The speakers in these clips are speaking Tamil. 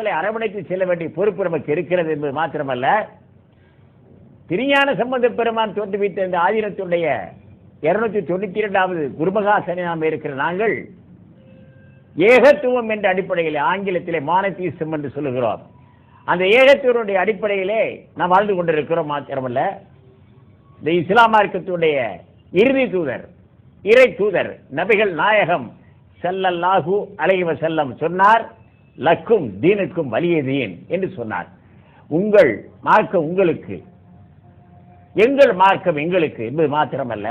மக்களை அரவணைத்து செல்ல வேண்டிய பொறுப்பு நமக்கு இருக்கிறது என்பது மாத்திரமல்ல. திருஞான சம்பந்த பெருமான் தோற்றுவித்த இந்த ஆதீனத்துடைய இருநூத்தி தொண்ணூத்தி இரண்டாவது குருமகாசனை நாம் இருக்கிற நாங்கள் ஏகத்துவம் என்ற அடிப்படையில் ஆங்கிலத்திலே மானத்தீசம் என்று சொல்லுகிறோம். அந்த ஏகத்துவனுடைய அடிப்படையிலே நாம் வாழ்ந்து கொண்டிருக்கிறோம் மாத்திரமல்ல. இந்த இஸ்லாம் மார்க்கத்துடைய இறுதி தூதர் இறை தூதர் நபிகள் நாயகம் ஸல்லல்லாஹு அலைஹி செல்லம் சொன்னார் லக்கும் தீனுக்கும் வலிய தீன் என்று சொன்னார். உங்கள் மார்க்கம் உங்களுக்கு. எங்கள் மார்க்கம் எங்களுக்கு என்பது மாத்திரமல்ல.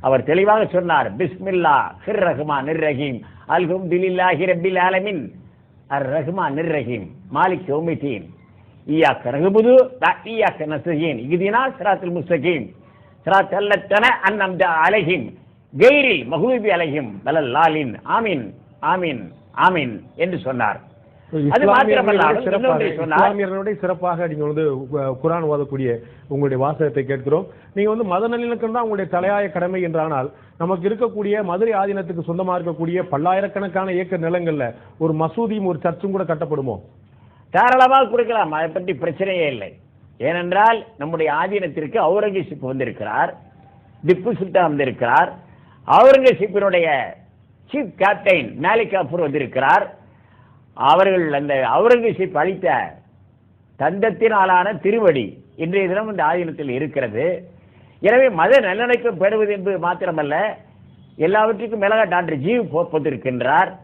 அவர் தெளிவாக சொன்னார் பிஸ்மில்லா ஹிர் ரஹ்மான் ரஹீம் அல்ஹும் திலில்லாஹி ரபில் ஆலமின். அர் ரஹ்மான் ரஹீம் மாலிக் யௌமிதீன் ஈயாக்க ரகுபுது ஈயாக்க நசஹீன் இகுதினா சிராத்துல் முஸ்தகீம். சிராத் அல்லத்தன அன்னம் அலஹிம். கெய்ரில் மஹூபி அலஹிம். பலல் லாலின். ஆமீன் ஆமீன். ஆமீன் என்று சொன்னார். அது சிறப்பாக நீங்க வந்து அஹ், குர்ஆன் ஓதக்கூடிய உங்களுடைய வாசகத்தை கேட்கிறோம். நீங்க வந்து மத நல்லிணக்கம் தான் உங்களுடைய தலையாய கடமை என்றானால் நமக்கு இருக்கக்கூடிய மதுரை ஆதீனத்துக்கு சொந்தமா இருக்கக்கூடிய பல்லாயிரக்கணக்கான ஏக்கர் நிலங்கள்ல ஒரு மசூதியும் ஒரு சர்ச்சும் கூட கட்டப்படுமோ? தாராளமாக கொடுக்கலாம் அதை பற்றி பிரச்சனையே இல்லை. ஏனென்றால் நம்முடைய ஆதீனத்திற்கு அவுரங்கசீப் வந்திருக்கிறார். திப்பு சுல்தான் வந்திருக்கிறார். அவுரங்கசீப்பினுடைய சீஃப் கேப்டைன் மாலிக் கபூர் வந்திருக்கிறார். அவர்கள் அந்த அவுரங்கசீப் அளித்த தந்தத்தினாலான திருவடி இன்றைய தினம் இந்த ஆதீனத்தில் இருக்கிறது. எனவே மத நல்லிணக்கம் பெறுவது என்பது மாத்திரமல்ல எல்லாவற்றுக்கும் மேலாக டாக்டர் ஜீவ் போப்